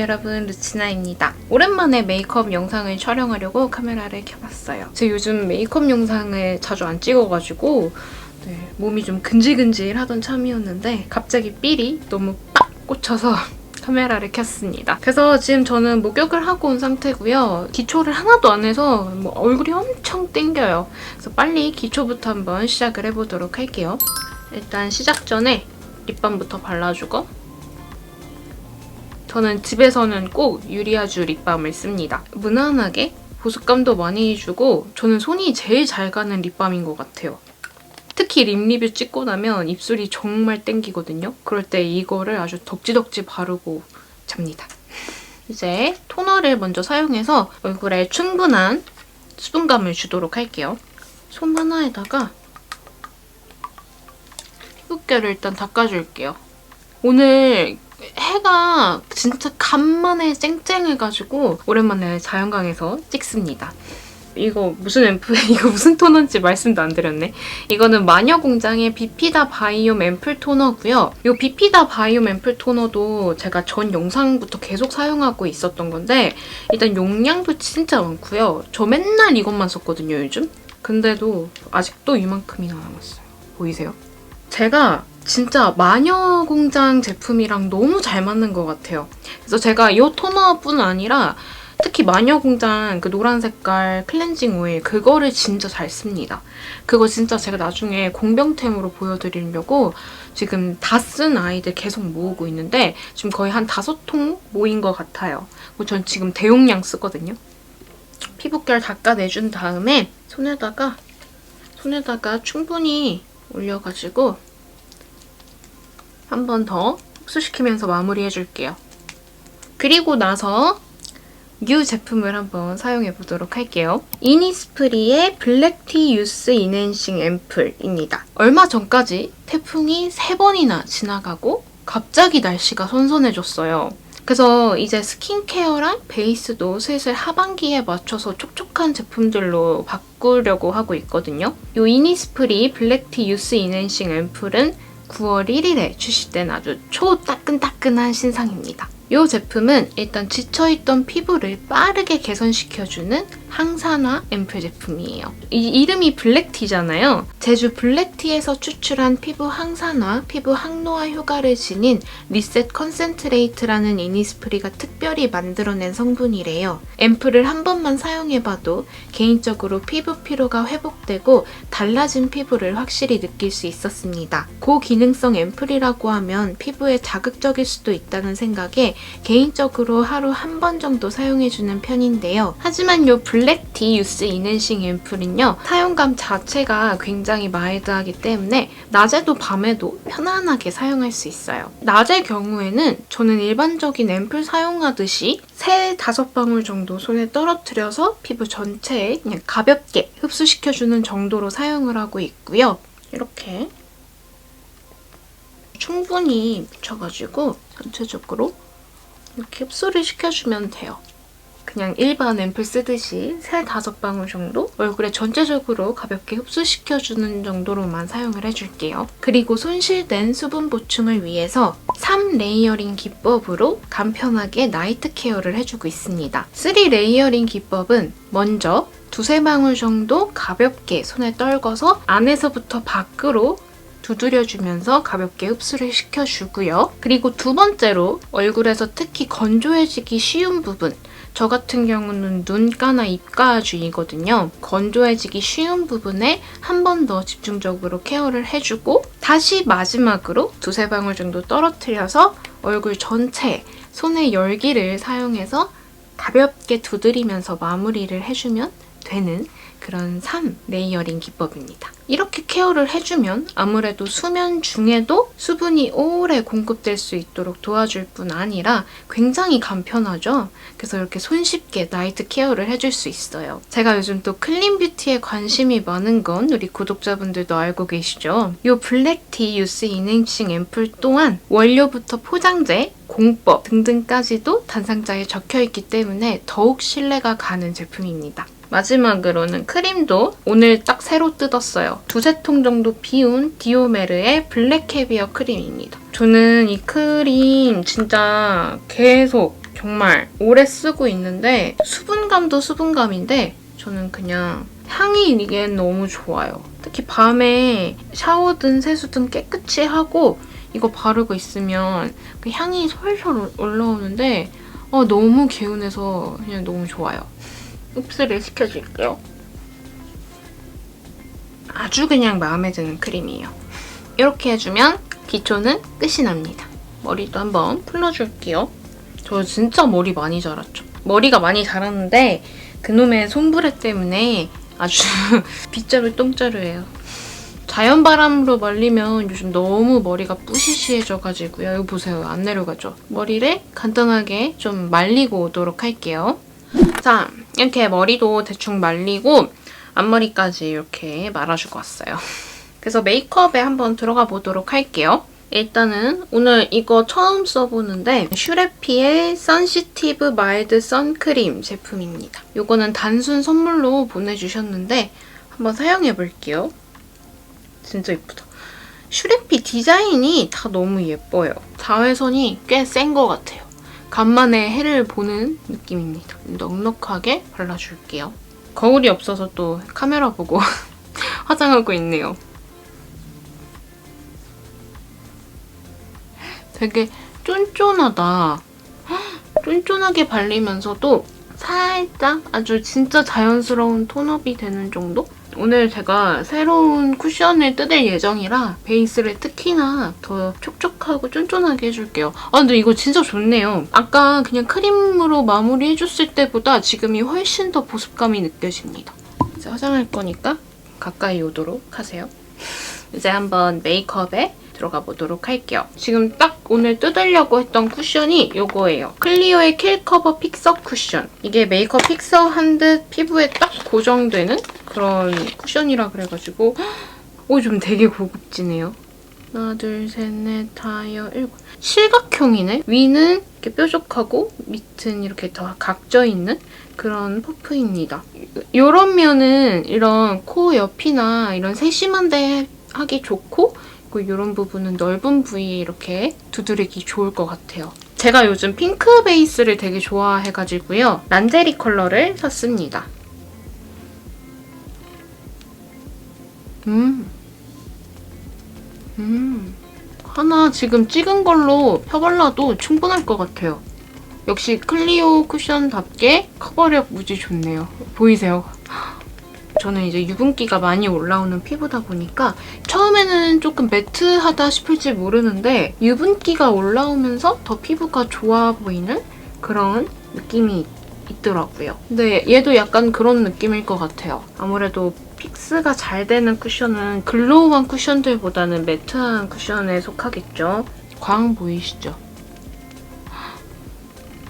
여러분 루치나입니다. 오랜만에 메이크업 영상을 촬영하려고 카메라를 켜봤어요. 제가 요즘 메이크업 영상을 자주 안 찍어가지고 네, 몸이 좀 근질근질하던 참이었는데 갑자기 삘이 너무 빡 꽂혀서 카메라를 켰습니다. 그래서 지금 저는 목욕을 하고 온 상태고요. 기초를 하나도 안 해서 뭐 얼굴이 엄청 땡겨요. 그래서 빨리 기초부터 한번 시작을 해보도록 할게요. 일단 시작 전에 립밤부터 발라주고 저는 집에서는 꼭 유리아주 립밤을 씁니다. 무난하게 보습감도 많이 주고 저는 손이 제일 잘 가는 립밤인 것 같아요. 특히 립 리뷰 찍고 나면 입술이 정말 땡기거든요. 그럴 때 이거를 아주 덕지덕지 바르고 잡니다. 이제 토너를 먼저 사용해서 얼굴에 충분한 수분감을 주도록 할게요. 손 하나에다가 피부결을 일단 닦아줄게요. 오늘 해가 진짜 간만에 쨍쨍해가지고 오랜만에 자연광에서 찍습니다. 이거 무슨 앰플, 이거 무슨 토너인지 말씀도 안 드렸네. 이거는 마녀공장의 비피다 바이옴 앰플 토너고요. 이 비피다 바이옴 앰플 토너도 제가 전 영상부터 계속 사용하고 있었던 건데 일단 용량도 진짜 많고요. 저 맨날 이것만 썼거든요, 요즘. 근데도 아직도 이만큼이나 남았어요. 보이세요? 제가 진짜 마녀공장 제품이랑 너무 잘 맞는 것 같아요. 그래서 제가 이 토너뿐 아니라 특히 마녀공장 그 노란 색깔 클렌징 오일 그거를 진짜 잘 씁니다. 그거 진짜 제가 나중에 공병템으로 보여드리려고 지금 다 쓴 아이들 계속 모으고 있는데 지금 거의 한 다섯 통 모인 것 같아요. 전 지금 대용량 쓰거든요. 피부결 닦아내준 다음에 손에다가 손에다가 충분히 올려가지고 한 번 더 흡수시키면서 마무리해줄게요. 그리고 나서 뉴 제품을 한번 사용해 보도록 할게요. 이니스프리의 블랙티 유스 이넨싱 앰플입니다. 얼마 전까지 태풍이 3번이나 지나가고 갑자기 날씨가 선선해졌어요. 그래서 이제 스킨케어랑 베이스도 슬슬 하반기에 맞춰서 촉촉한 제품들로 바꾸려고 하고 있거든요. 이 이니스프리 블랙티 유스 이넨싱 앰플은 9월 1일에 출시된 아주 초따끈따끈한 신상입니다. 이 제품은 일단 지쳐있던 피부를 빠르게 개선시켜주는 항산화 앰플 제품이에요. 이 이름이 블랙티잖아요. 제주 블랙티에서 추출한 피부 항산화, 피부 항노화 효과를 지닌 리셋 컨센트레이트라는 이니스프리가 특별히 만들어낸 성분이래요. 앰플을 한 번만 사용해봐도 개인적으로 피부 피로가 회복되고 달라진 피부를 확실히 느낄 수 있었습니다. 고기능성 앰플이라고 하면 피부에 자극적일 수도 있다는 생각에 개인적으로 하루 한 번 정도 사용해주는 편인데요. 하지만 이 블랙 티 유스 이넨싱 앰플은요. 사용감 자체가 굉장히 마일드하기 때문에 낮에도 밤에도 편안하게 사용할 수 있어요. 낮의 경우에는 저는 일반적인 앰플 사용하듯이 3, 5방울 정도 손에 떨어뜨려서 피부 전체에 그냥 가볍게 흡수시켜주는 정도로 사용을 하고 있고요. 이렇게 충분히 묻혀가지고 전체적으로 이렇게 흡수를 시켜주면 돼요. 그냥 일반 앰플 쓰듯이 3, 5방울 정도 얼굴에 전체적으로 가볍게 흡수시켜주는 정도로만 사용을 해줄게요. 그리고 손실된 수분 보충을 위해서 3 레이어링 기법으로 간편하게 나이트 케어를 해주고 있습니다. 3 레이어링 기법은 먼저 두세 방울 정도 가볍게 손에 떨궈서 안에서부터 밖으로 두드려주면서 가볍게 흡수를 시켜주고요. 그리고 두 번째로 얼굴에서 특히 건조해지기 쉬운 부분 저 같은 경우는 눈가나 입가 주의거든요. 건조해지기 쉬운 부분에 한 번 더 집중적으로 케어를 해주고 다시 마지막으로 두세 방울 정도 떨어뜨려서 얼굴 전체에 손의 열기를 사용해서 가볍게 두드리면서 마무리를 해주면 되는 그런 3레이어링 기법입니다. 이렇게 케어를 해주면 아무래도 수면 중에도 수분이 오래 공급될 수 있도록 도와줄 뿐 아니라 굉장히 간편하죠? 그래서 이렇게 손쉽게 나이트 케어를 해줄 수 있어요. 제가 요즘 또 클린 뷰티에 관심이 많은 건 우리 구독자분들도 알고 계시죠? 이 블랙티 유스 이닝싱 앰플 또한 원료부터 포장재, 공법 등등까지도 단상자에 적혀 있기 때문에 더욱 신뢰가 가는 제품입니다. 마지막으로는 크림도 오늘 딱 새로 뜯었어요. 두세 통 정도 비운 디오메르의 블랙 캐비어 크림입니다. 저는 이 크림 진짜 계속 정말 오래 쓰고 있는데 수분감도 수분감인데 저는 그냥 향이 이게 너무 좋아요. 특히 밤에 샤워든 세수든 깨끗이 하고 이거 바르고 있으면 그 향이 솔솔 올라오는데 어, 너무 개운해서 그냥 너무 좋아요. 흡수를 시켜줄게요. 아주 그냥 마음에 드는 크림이에요. 이렇게 해주면 기초는 끝이 납니다. 머리도 한번 풀어줄게요. 저 진짜 머리 많이 자랐죠. 머리가 많이 자랐는데 그놈의 손브레 때문에 아주 빗자루 똥자루예요. 자연 바람으로 말리면 요즘 너무 머리가 뿌시시해져가지고요. 이거 보세요. 안 내려가죠. 머리를 간단하게 좀 말리고 오도록 할게요. 자, 이렇게 머리도 대충 말리고 앞머리까지 이렇게 말아주고 왔어요. 그래서 메이크업에 한번 들어가 보도록 할게요. 일단은 오늘 이거 처음 써보는데 슈레피의 선시티브 마일드 선크림 제품입니다. 이거는 단순 선물로 보내주셨는데 한번 사용해볼게요. 진짜 예쁘다. 슈레피 디자인이 다 너무 예뻐요. 자외선이 꽤 센 것 같아요. 간만에 해를 보는 느낌입니다. 넉넉하게 발라줄게요. 거울이 없어서 또 카메라 보고 화장하고 있네요. 되게 쫀쫀하다. 쫀쫀하게 발리면서도 살짝 아주 진짜 자연스러운 톤업이 되는 정도? 오늘 제가 새로운 쿠션을 뜯을 예정이라 베이스를 특히나 더 촉촉하고 쫀쫀하게 해줄게요. 아 근데 이거 진짜 좋네요. 아까 그냥 크림으로 마무리해줬을 때보다 지금이 훨씬 더 보습감이 느껴집니다. 이제 화장할 거니까 가까이 오도록 하세요. 이제 한번 메이크업에 들어가 보도록 할게요. 지금 딱 오늘 뜯으려고 했던 쿠션이 이거예요. 클리오의 킬 커버 픽서 쿠션. 이게 메이크업 픽서 한 듯 피부에 딱 고정되는 그런 쿠션이라 그래가지고 오, 좀 되게 고급지네요. 하나, 둘, 셋, 넷, 다여, 일곱. 실각형이네? 위는 이렇게 뾰족하고 밑은 이렇게 더 각져 있는 그런 퍼프입니다. 이런 면은 이런 코 옆이나 이런 세심한데 하기 좋고 이런 부분은 넓은 부위에 이렇게 두드리기 좋을 것 같아요. 제가 요즘 핑크 베이스를 되게 좋아해가지고요. 란제리 컬러를 샀습니다. 음. 음. 하나 지금 찍은 걸로 펴발라도 충분할 것 같아요. 역시 클리오 쿠션답게 커버력 무지 좋네요. 보이세요? 저는 이제 유분기가 많이 올라오는 피부다 보니까 처음에는 조금 매트하다 싶을지 모르는데 유분기가 올라오면서 더 피부가 좋아 보이는 그런 느낌이 있더라고요. 근데 얘도 약간 그런 느낌일 것 같아요. 아무래도 픽스가 잘 되는 쿠션은 글로우한 쿠션들보다는 매트한 쿠션에 속하겠죠. 광 보이시죠?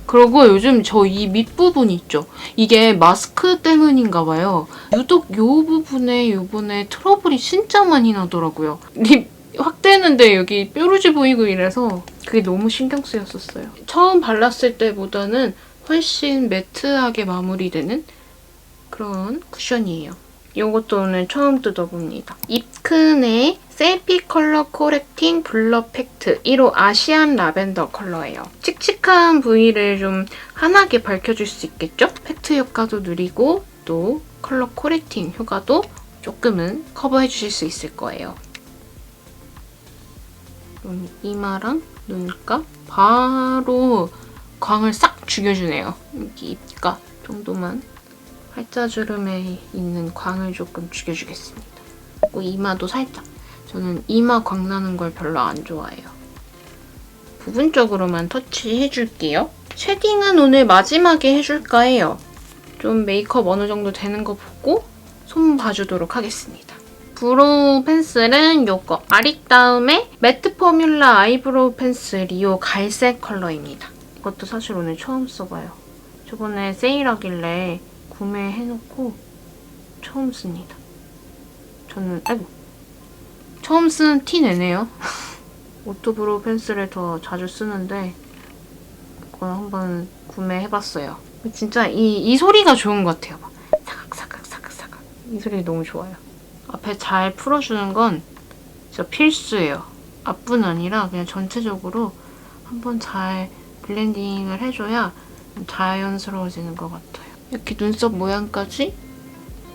그리고 요즘 저 이 밑부분 있죠? 이게 마스크 때문인가 봐요. 유독 이 부분에 요번에 트러블이 진짜 많이 나더라고요. 립 확대했는데 여기 뾰루지 보이고 이래서 그게 너무 신경 쓰였었어요. 처음 발랐을 때보다는 훨씬 매트하게 마무리되는 그런 쿠션이에요. 이것도 오늘 처음 뜯어봅니다. 입큰의 셀피 컬러 코렉팅 블러 팩트 1호 아시안 라벤더 컬러예요. 칙칙한 부위를 좀 환하게 밝혀줄 수 있겠죠? 팩트 효과도 누리고 또 컬러 코렉팅 효과도 조금은 커버해 주실 수 있을 거예요. 이마랑 눈가 바로 광을 싹 죽여주네요. 여기 입가 정도만 팔자주름에 있는 광을 조금 죽여주겠습니다. 그리고 이마도 살짝. 저는 이마 광 나는 걸 별로 안 좋아해요. 부분적으로만 터치해줄게요. 쉐딩은 오늘 마지막에 해줄까 해요. 좀 메이크업 어느 정도 되는 거 보고 손 봐주도록 하겠습니다. 브로우 펜슬은 요거 아리따움의 매트 포뮬라 아이브로우 펜슬 리오 갈색 컬러입니다. 이것도 사실 오늘 처음 써봐요. 저번에 세일하길래 구매해놓고 처음 씁니다. 저는 아이고 처음 쓰는 티 내네요. 오토브로우 펜슬을 더 자주 쓰는데 이거 한번 구매해봤어요. 진짜 이, 이 소리가 좋은 것 같아요. 막 사각사각 사각사각 이 소리 너무 좋아요. 앞에 잘 풀어주는 건 진짜 필수예요. 앞뿐 아니라 그냥 전체적으로 한번 잘 블렌딩을 해줘야 자연스러워지는 것 같아요. 이렇게 눈썹 모양까지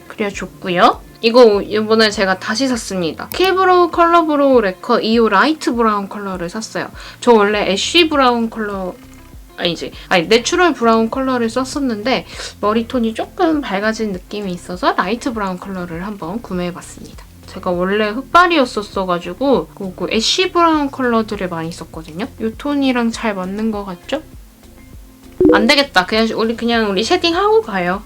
그려줬고요. 이거 이번에 제가 다시 샀습니다. 킬브로우 컬러 브로우 레커 2호 라이트 브라운 컬러를 샀어요. 저 원래 애쉬 브라운 컬러 아니지 아니 내추럴 브라운 컬러를 썼었는데 머리톤이 조금 밝아진 느낌이 있어서 라이트 브라운 컬러를 한번 구매해봤습니다. 제가 원래 흑발이었었어가지고 그, 그 애쉬 브라운 컬러들을 많이 썼거든요. 이 톤이랑 잘 맞는 것 같죠? 안 되겠다. 그냥 우리 그냥 우리 쉐딩하고 가요.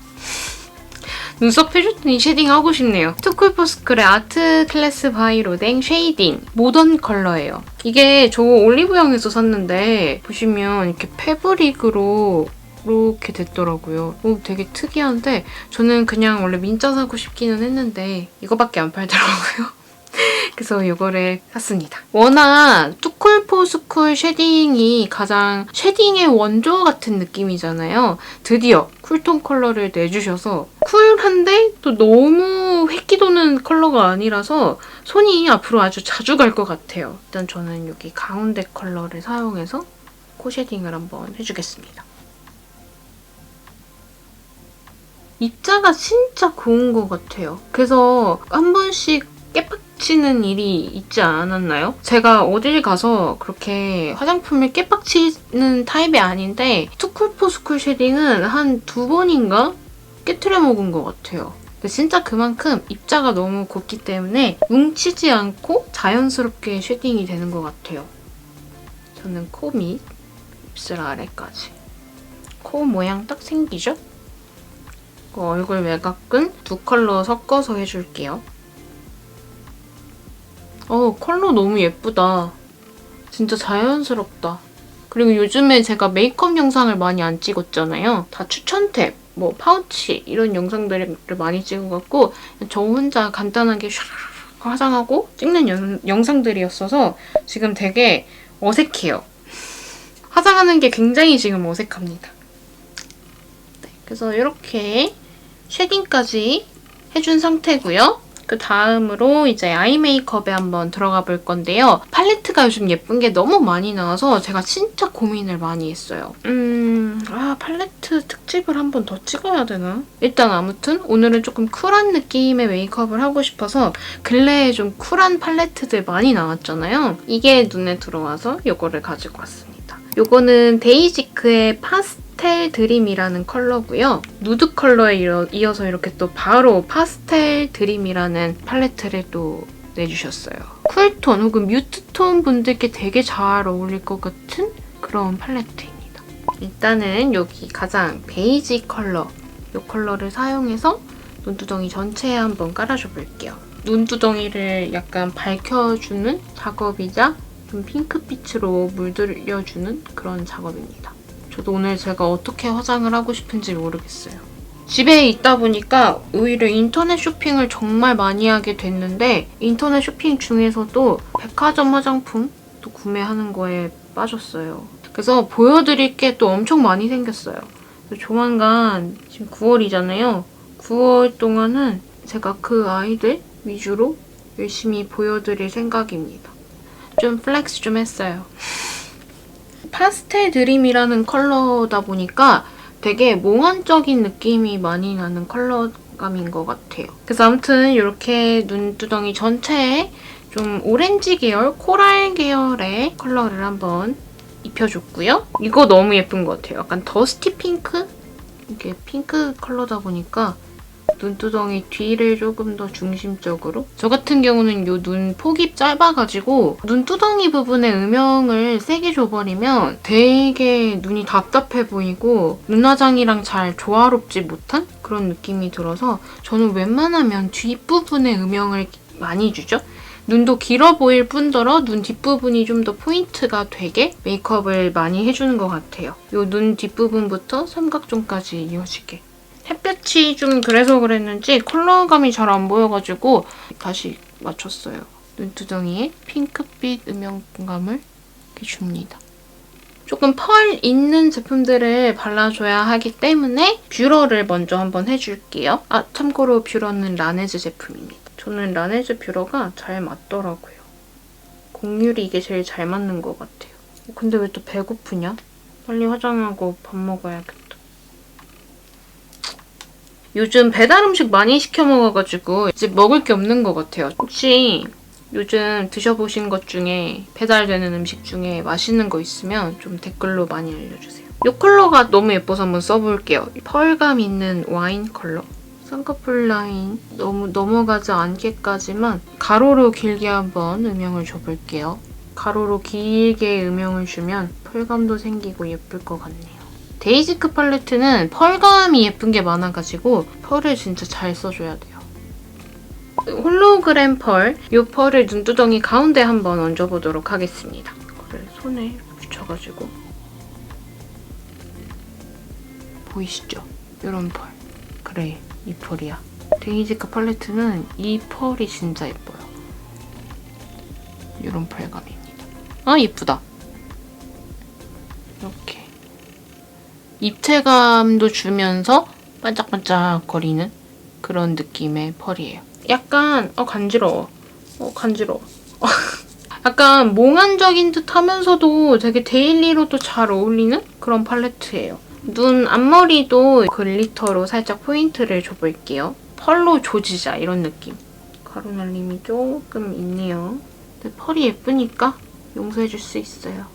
눈썹 해줬더니 쉐딩하고 싶네요. 투쿨포스쿨의 아트 클래스 바이 로댕 쉐이딩 모던 컬러예요. 이게 저 올리브영에서 샀는데 보시면 이렇게 패브릭으로 이렇게 됐더라고요. 오, 되게 특이한데 저는 그냥 원래 민자 사고 싶기는 했는데 이거밖에 안 팔더라고요. 그래서 이거를 샀습니다. 워낙 투쿨포스쿨 쉐딩이 가장 쉐딩의 원조 같은 느낌이잖아요. 드디어 쿨톤 컬러를 내주셔서 쿨한데 또 너무 획기 도는 컬러가 아니라서 손이 앞으로 아주 자주 갈 것 같아요. 일단 저는 여기 가운데 컬러를 사용해서 코 쉐딩을 한번 해주겠습니다. 입자가 진짜 고운 것 같아요. 그래서 한 번씩 깨빡 치는 일이 있지 않았나요? 제가 어딜 가서 그렇게 화장품을 깨빡치는 타입이 아닌데 투쿨포스쿨 쉐딩은 한 두 번인가 깨트려 먹은 것 같아요. 진짜 그만큼 입자가 너무 곱기 때문에 뭉치지 않고 자연스럽게 쉐딩이 되는 것 같아요. 저는 코 밑, 입술 아래까지. 코 모양 딱 생기죠? 그 얼굴 외곽은 두 컬러 섞어서 해줄게요. 어, 컬러 너무 예쁘다. 진짜 자연스럽다. 그리고 요즘에 제가 메이크업 영상을 많이 안 찍었잖아요. 다 추천 탭, 뭐 파우치 이런 영상들을 많이 찍어갖고 저 혼자 간단하게 샤 화장하고 찍는 연, 영상들이었어서 지금 되게 어색해요. 화장하는 게 굉장히 지금 어색합니다. 네, 그래서 이렇게 쉐딩까지 해준 상태고요. 그 다음으로 이제 아이 메이크업에 한번 들어가 볼 건데요. 팔레트가 요즘 예쁜 게 너무 많이 나와서 제가 진짜 고민을 많이 했어요. 음, 아, 팔레트 특집을 한번 더 찍어야 되나? 일단 아무튼 오늘은 조금 쿨한 느낌의 메이크업을 하고 싶어서 근래에 좀 쿨한 팔레트들 많이 나왔잖아요. 이게 눈에 들어와서 이거를 가지고 왔습니다. 이거는 데이지크의 파스 파스텔 드림이라는 컬러고요. 누드 컬러에 이어서 이렇게 또 바로 파스텔 드림이라는 팔레트를 또 내주셨어요. 쿨톤 혹은 뮤트톤 분들께 되게 잘 어울릴 것 같은 그런 팔레트입니다. 일단은 여기 가장 베이지 컬러 이 컬러를 사용해서 눈두덩이 전체에 한번 깔아줘 볼게요. 눈두덩이를 약간 밝혀주는 작업이자 좀 핑크빛으로 물들여주는 그런 작업입니다. 저도 오늘 제가 어떻게 화장을 하고 싶은지 모르겠어요. 집에 있다 보니까 오히려 인터넷 쇼핑을 정말 많이 하게 됐는데 인터넷 쇼핑 중에서도 백화점 화장품 또 구매하는 거에 빠졌어요. 그래서 보여드릴 게 또 엄청 많이 생겼어요. 조만간 지금 9월이잖아요. 9월 동안은 제가 그 아이들 위주로 열심히 보여드릴 생각입니다. 좀 플렉스 좀 했어요. 파스텔 드림이라는 컬러다 보니까 되게 몽환적인 느낌이 많이 나는 컬러감인 것 같아요. 그래서 아무튼 이렇게 눈두덩이 전체에 좀 오렌지 계열, 코랄 계열의 컬러를 한번 입혀줬고요. 이거 너무 예쁜 것 같아요. 약간 더스티 핑크? 이게 핑크 컬러다 보니까 눈두덩이 뒤를 조금 더 중심적으로 저 같은 경우는 이 눈 폭이 짧아가지고 눈두덩이 부분에 음영을 세게 줘버리면 되게 눈이 답답해 보이고 눈화장이랑 잘 조화롭지 못한 그런 느낌이 들어서 저는 웬만하면 뒷부분에 음영을 많이 주죠. 눈도 길어 보일 뿐더러 눈 뒷부분이 좀 더 포인트가 되게 메이크업을 많이 해주는 것 같아요. 이 눈 뒷부분부터 삼각존까지 이어지게. 햇볕이 좀 그래서 그랬는지 컬러감이 잘 안 보여가지고 다시 맞췄어요. 눈두덩이에 핑크빛 음영감을 줍니다. 조금 펄 있는 제품들을 발라줘야 하기 때문에 뷰러를 먼저 한번 해줄게요. 아, 참고로 뷰러는 라네즈 제품입니다. 저는 라네즈 뷰러가 잘 맞더라고요. 곡률이 이게 제일 잘 맞는 것 같아요. 근데 왜 또 배고프냐? 빨리 화장하고 밥 먹어야겠다. 요즘 배달 음식 많이 시켜 먹어가지고 이제 먹을 게 없는 것 같아요. 혹시 요즘 드셔보신 것 중에 배달되는 음식 중에 맛있는 거 있으면 좀 댓글로 많이 알려주세요. 이 컬러가 너무 예뻐서 한번 써볼게요. 펄감 있는 와인 컬러. 쌍꺼풀 라인 너무 넘어가지 않게까지만 가로로 길게 한번 음영을 줘볼게요. 가로로 길게 음영을 주면 펄감도 생기고 예쁠 것 같네요. 데이지크 팔레트는 펄감이 예쁜 게 많아가지고 펄을 진짜 잘 써줘야 돼요. 홀로그램 펄, 이 펄을 눈두덩이 가운데 한번 얹어보도록 하겠습니다. 이거를 손에 붙여가지고 보이시죠? 이런 펄. 그래, 이 펄이야. 데이지크 팔레트는 이 펄이 진짜 예뻐요. 이런 펄감입니다. 아, 예쁘다. 이렇게. 입체감도 주면서 반짝반짝 거리는 그런 느낌의 펄이에요. 약간 어 간지러워. 어 간지러워. 약간 몽환적인 듯 하면서도 되게 데일리로 도 잘 어울리는 그런 팔레트예요. 눈 앞머리도 글리터로 살짝 포인트를 줘볼게요. 펄로 조지자 이런 느낌. 가루 날림이 조금 있네요. 근데 펄이 예쁘니까 용서해줄 수 있어요.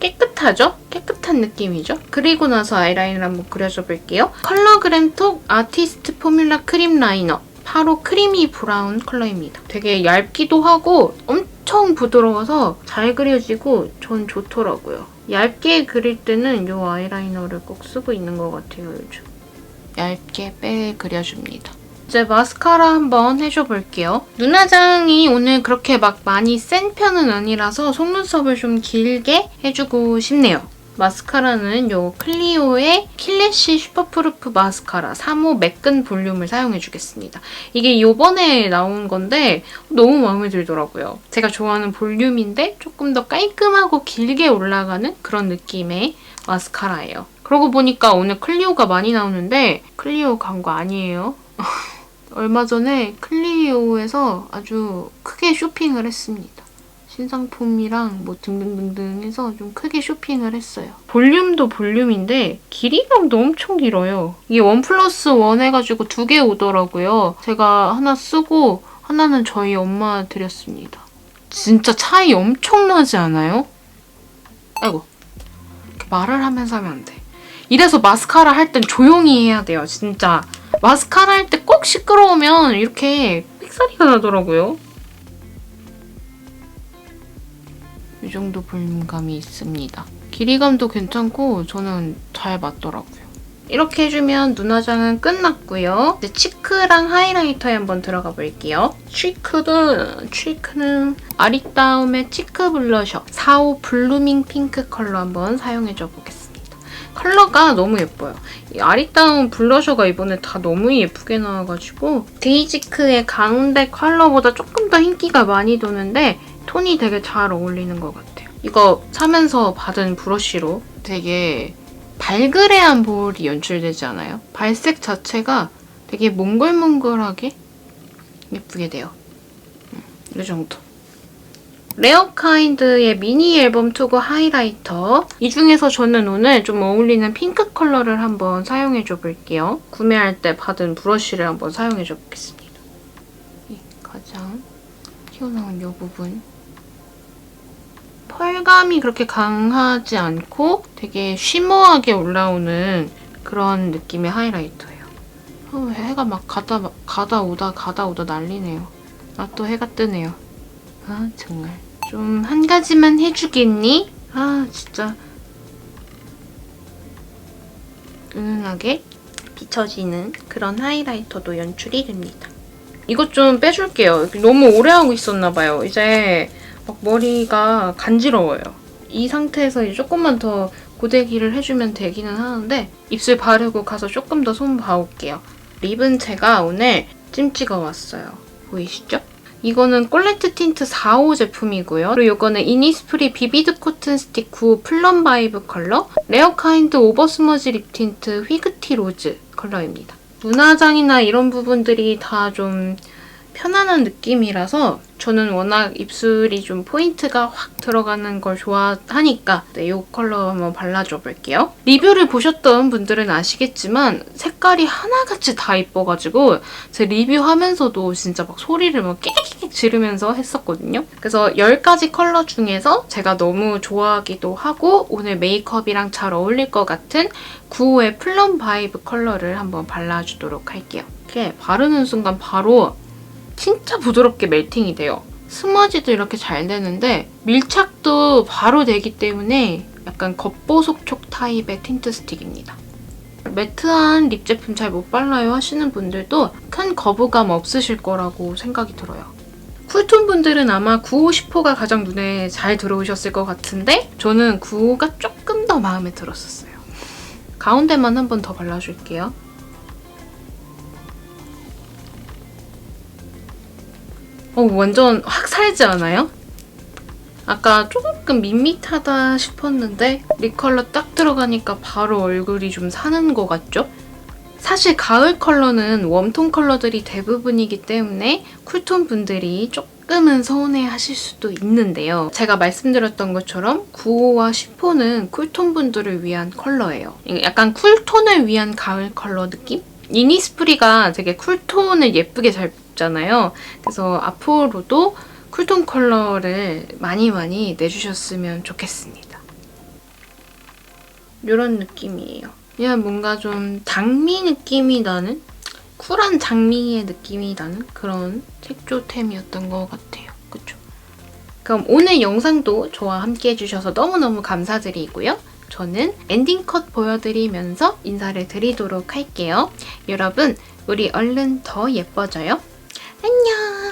깨끗하죠? 깨끗한 느낌이죠? 그리고 나서 아이라인을 한번 그려줘 볼게요. 컬러 그램 톡 아티스트 포뮬라 크림 라이너. 바로 크리미 브라운 컬러입니다. 되게 얇기도 하고 엄청 부드러워서 잘 그려지고 전 좋더라고요. 얇게 그릴 때는 이 아이라이너를 꼭 쓰고 있는 것 같아요, 요즘. 얇게 빼 그려줍니다. 이제 마스카라 한번 해줘 볼게요. 눈화장이 오늘 그렇게 막 많이 센 편은 아니라서 속눈썹을 좀 길게 해주고 싶네요. 마스카라는 요 클리오의 킬래시 슈퍼프루프 마스카라 3호 매끈 볼륨을 사용해주겠습니다. 이게 요번에 나온 건데 너무 마음에 들더라고요. 제가 좋아하는 볼륨인데 조금 더 깔끔하고 길게 올라가는 그런 느낌의 마스카라예요. 그러고 보니까 오늘 클리오가 많이 나오는데 클리오 광고 아니에요. 얼마 전에 클리오에서 아주 크게 쇼핑을 했습니다. 신상품이랑 뭐 등등등등 해서 좀 크게 쇼핑을 했어요. 볼륨도 볼륨인데 길이감도 엄청 길어요. 이게 원 플러스 원 해가지고 두 개 오더라고요. 제가 하나 쓰고 하나는 저희 엄마 드렸습니다. 진짜 차이 엄청나지 않아요? 아이고 말을 하면서 하면 안 돼. 이래서 마스카라 할 땐 조용히 해야 돼요. 진짜 마스카라 할 때 꼭 시끄러우면 이렇게 삑사리가 나더라고요. 이 정도 볼륨감이 있습니다. 길이감도 괜찮고 저는 잘 맞더라고요. 이렇게 해주면 눈화장은 끝났고요. 이제 치크랑 하이라이터에 한번 들어가 볼게요. 치크는 치크는 아리따움의 치크 블러셔 45 블루밍 핑크 컬러 한번 사용해줘 보겠습니다. 컬러가 너무 예뻐요. 이 아리따움 블러셔가 이번에 다 너무 예쁘게 나와가지고 데이지크의 가운데 컬러보다 조금 더 인기가 많이 도는데 톤이 되게 잘 어울리는 것 같아요. 이거 사면서 받은 브러쉬로 되게 발그레한 볼이 연출되지 않아요? 발색 자체가 되게 몽글몽글하게 예쁘게 돼요. 음, 이 정도. 레어카인드의 미니 앨범 투구 하이라이터 이 중에서 저는 오늘 좀 어울리는 핑크 컬러를 한번 사용해줘 볼게요. 구매할 때 받은 브러쉬를 한번 사용해줘 보겠습니다. 이 가장 튀어나온 이 부분 펄감이 그렇게 강하지 않고 되게 쉬머하게 올라오는 그런 느낌의 하이라이터예요. 어, 해가 막 가다, 가다 오다 가다 오다 난리네요. 아 또 해가 뜨네요. 아 정말 좀 한 가지만 해주겠니? 아 진짜 은은하게 비춰지는 그런 하이라이터도 연출이 됩니다. 이것 좀 빼줄게요. 너무 오래 하고 있었나 봐요. 이제 막 머리가 간지러워요. 이 상태에서 이제 조금만 더 고데기를 해주면 되기는 하는데 입술 바르고 가서 조금 더 손 봐올게요. 립은 제가 오늘 찜 찍어 왔어요. 보이시죠? 이거는 꼴레트 틴트 4호 제품이고요. 그리고 이거는 이니스프리 비비드 코튼 스틱 9 플럼 바이브 컬러 레어카인드 오버 스머지 립 틴트 휘그티 로즈 컬러입니다. 눈화장이나 이런 부분들이 다 좀 편안한 느낌이라서 저는 워낙 입술이 좀 포인트가 확 들어가는 걸 좋아하니까 네, 이 컬러 한번 발라줘 볼게요. 리뷰를 보셨던 분들은 아시겠지만 색깔이 하나같이 다 이뻐가지고 제 리뷰하면서도 진짜 막 소리를 막 끼익끼익 지르면서 했었거든요. 그래서 10가지 컬러 중에서 제가 너무 좋아하기도 하고 오늘 메이크업이랑 잘 어울릴 것 같은 95의 플럼 바이브 컬러를 한번 발라주도록 할게요. 이렇게 바르는 순간 바로 진짜 부드럽게 멜팅이 돼요. 스머지도 이렇게 잘 되는데 밀착도 바로 되기 때문에 약간 겉보속촉 타입의 틴트 스틱입니다. 매트한 립 제품 잘 못 발라요 하시는 분들도 큰 거부감 없으실 거라고 생각이 들어요. 쿨톤 분들은 아마 95, 10호가 가장 눈에 잘 들어오셨을 것 같은데 저는 95가 조금 더 마음에 들었었어요. 가운데만 한 번 더 발라줄게요. 어, 완전 확 살지 않아요? 아까 조금 밋밋하다 싶었는데 립 컬러 딱 들어가니까 바로 얼굴이 좀 사는 것 같죠? 사실 가을 컬러는 웜톤 컬러들이 대부분이기 때문에 쿨톤 분들이 조금은 서운해 하실 수도 있는데요. 제가 말씀드렸던 것처럼 95와 10호는 쿨톤 분들을 위한 컬러예요. 약간 쿨톤을 위한 가을 컬러 느낌? 이니스프리가 되게 쿨톤을 예쁘게 잘 뽑잖아요. 그래서 앞으로도 쿨톤 컬러를 많이 많이 내주셨으면 좋겠습니다. 이런 느낌이에요. 그냥 뭔가 좀 장미 느낌이 나는 쿨한 장미의 느낌이 나는 그런 색조템이었던 것 같아요. 그쵸? 그럼 오늘 영상도 저와 함께 해주셔서 너무너무 감사드리고요. 저는 엔딩 컷 보여드리면서 인사를 드리도록 할게요. 여러분, 우리 얼른 더 예뻐져요. 안녕.